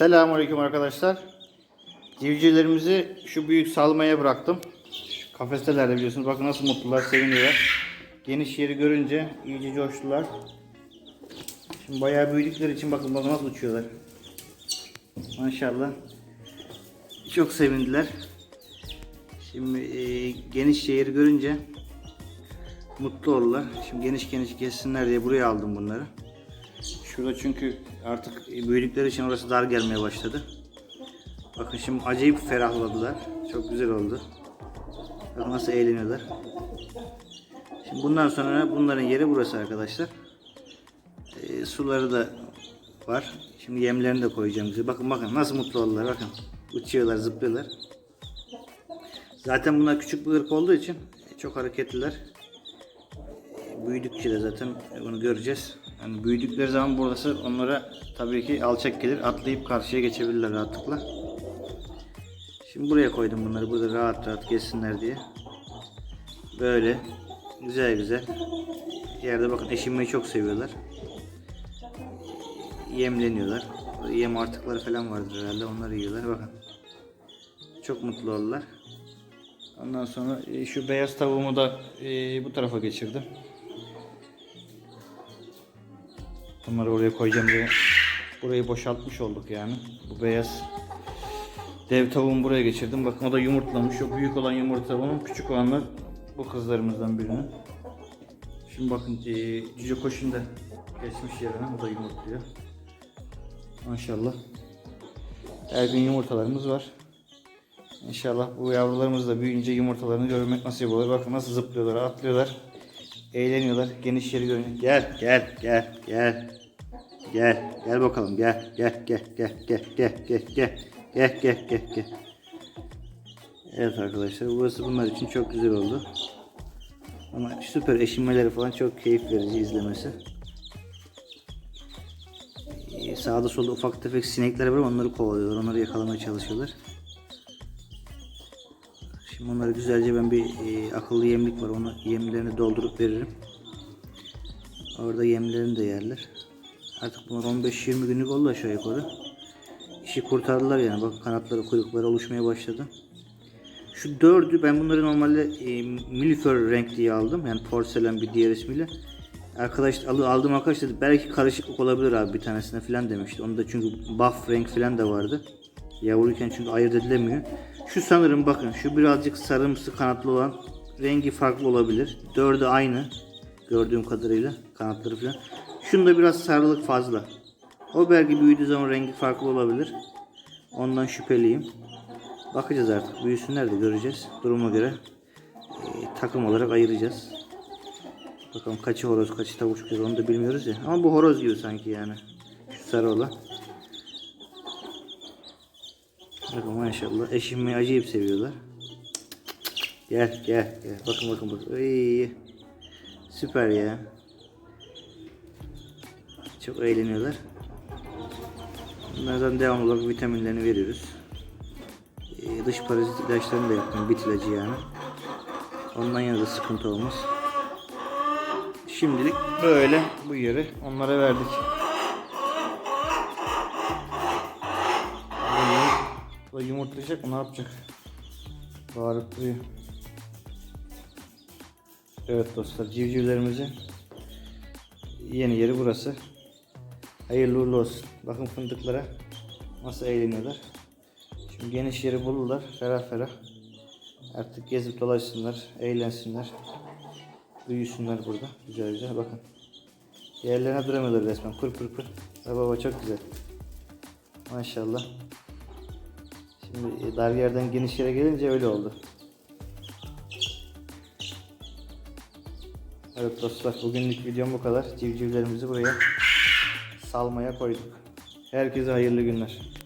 Selamünaleyküm arkadaşlar. Civcivlerimizi şu büyük salmaya bıraktım. Şu kafestelerde biliyorsunuz. Bakın nasıl mutlular, seviniyorlar. Geniş yeri görünce iyice coştular. Şimdi bayağı büyüdükleri için bakın bakın nasıl uçuyorlar. Maşallah. Çok sevindiler. Şimdi e, geniş yeri görünce mutlu oldular. Şimdi geniş geniş gezsinler diye buraya aldım bunları. Şurada çünkü artık büyüdükleri için orası dar gelmeye başladı. Bakın şimdi acayip ferahladılar. Çok güzel oldu. Bakın nasıl eğleniyorlar. Şimdi bundan sonra bunların yeri burası arkadaşlar. Ee, suları da var. Şimdi yemlerini de koyacağım bize. Bakın bakın nasıl mutlu oldular bakın. Uçuyorlar, zıplıyorlar. Zaten bunlar küçük bir ırk olduğu için çok hareketliler. Ee, Büyüdükçe de zaten bunu göreceğiz. Yani büyüdükleri zaman burası onlara tabii ki alçak gelir. Atlayıp karşıya geçebilirler rahatlıkla. Şimdi buraya koydum bunları. Burada rahat rahat geçsinler diye. Böyle güzel güzel. Yerde bakın eşinmeyi çok seviyorlar. Yemleniyorlar. Yem artıkları falan vardır herhalde. Onları yiyorlar. Bakın. Çok mutlu oldular. Ondan sonra e, şu beyaz tavuğumu da e, bu tarafa geçirdim. Bunları oraya koyacağım diye burayı boşaltmış olduk yani. Bu beyaz dev tavuğumu buraya geçirdim. Bakın o da yumurtlamış. O büyük olan yumurta onun. Küçük olanlar bu kızlarımızdan birinin. Şimdi bakın e, cüce koşun da geçmiş yerine. O da yumurtluyor. Maşallah. Her gün yumurtalarımız var. İnşallah bu yavrularımız da büyüyünce yumurtalarını görmek nasip olur. Bakın nasıl zıplıyorlar, atlıyorlar. Eğleniyorlar. Geniş yeri görünüyor. Gel, gel, gel, gel. Gel, gel bakalım. Gel, gel, gel, gel, gel, gel, gel, gel. Gel, gel, gel, gel. Evet arkadaşlar, burası bunlar için çok güzel oldu. Ama süper eşinmeleri falan çok keyif verici izlemesi. Ee, Sağda solda ufak tefek sinekler var onları kovalıyorlar. Onları yakalamaya çalışıyorlar. Şimdi onları güzelce ben bir e, akıllı yemlik var. Onu yemlerini doldurup veririm. Orada yemlerini de yerler. Artık bunlar 15-20 günlük oldu aşağı yukarı. İşi kurtardılar yani. Bak kanatları, kuyrukları oluşmaya başladı. Şu dördü ben bunları normalde e, milför renk diye aldım. Yani porselen bir diğer ismiyle. Arkadaş al- aldığım arkadaş dedi belki karışıklık olabilir abi bir tanesine falan demişti. Onda çünkü buff renk falan da vardı. Yavruyken çünkü ayırt edilemiyor. Şu sanırım bakın şu birazcık sarımsı kanatlı olan rengi farklı olabilir. Dördü aynı gördüğüm kadarıyla kanatları falan. Şunda biraz sarılık fazla. O belki büyüdüğü zaman rengi farklı olabilir. Ondan şüpheliyim. Bakacağız artık. Büyüsünler de göreceğiz. Duruma göre e, takım olarak ayıracağız. Bakalım kaçı horoz, kaçı tavuk çıkacak onu da bilmiyoruz ya. Ama bu horoz gibi sanki yani. Şu sarı olan. Bakın maşallah. Eşimi acayip seviyorlar. Gel gel gel. Bakın bakın bakın. Ay, süper ya. Çok eğleniyorlar. Bunlardan devamlı olarak vitaminlerini veriyoruz. Ee, dış parazit ilaçlarını da yaptım. Bit ilacı yani. Ondan yana da sıkıntı olmaz. Şimdilik böyle bu yeri onlara verdik. Bu da yumurtlayacak mı ne yapacak? Bağırıp. Evet dostlar civcivlerimizin yeni yeri burası. Hayırlı uğurlu olsun. Bakın fındıklara nasıl eğleniyorlar. Şimdi geniş yeri bulurlar. Ferah ferah. Artık gezip dolaşsınlar, eğlensinler. Büyüsünler burada. Güzel güzel bakın. Yerlerine duramıyorlar resmen. Pır pır. Baba baba çok güzel. Maşallah. Şimdi e, dar yerden geniş yere gelince öyle oldu. Evet dostlar bugünlük videom bu kadar. Civcivlerimizi buraya salmaya koyduk. Herkese hayırlı günler.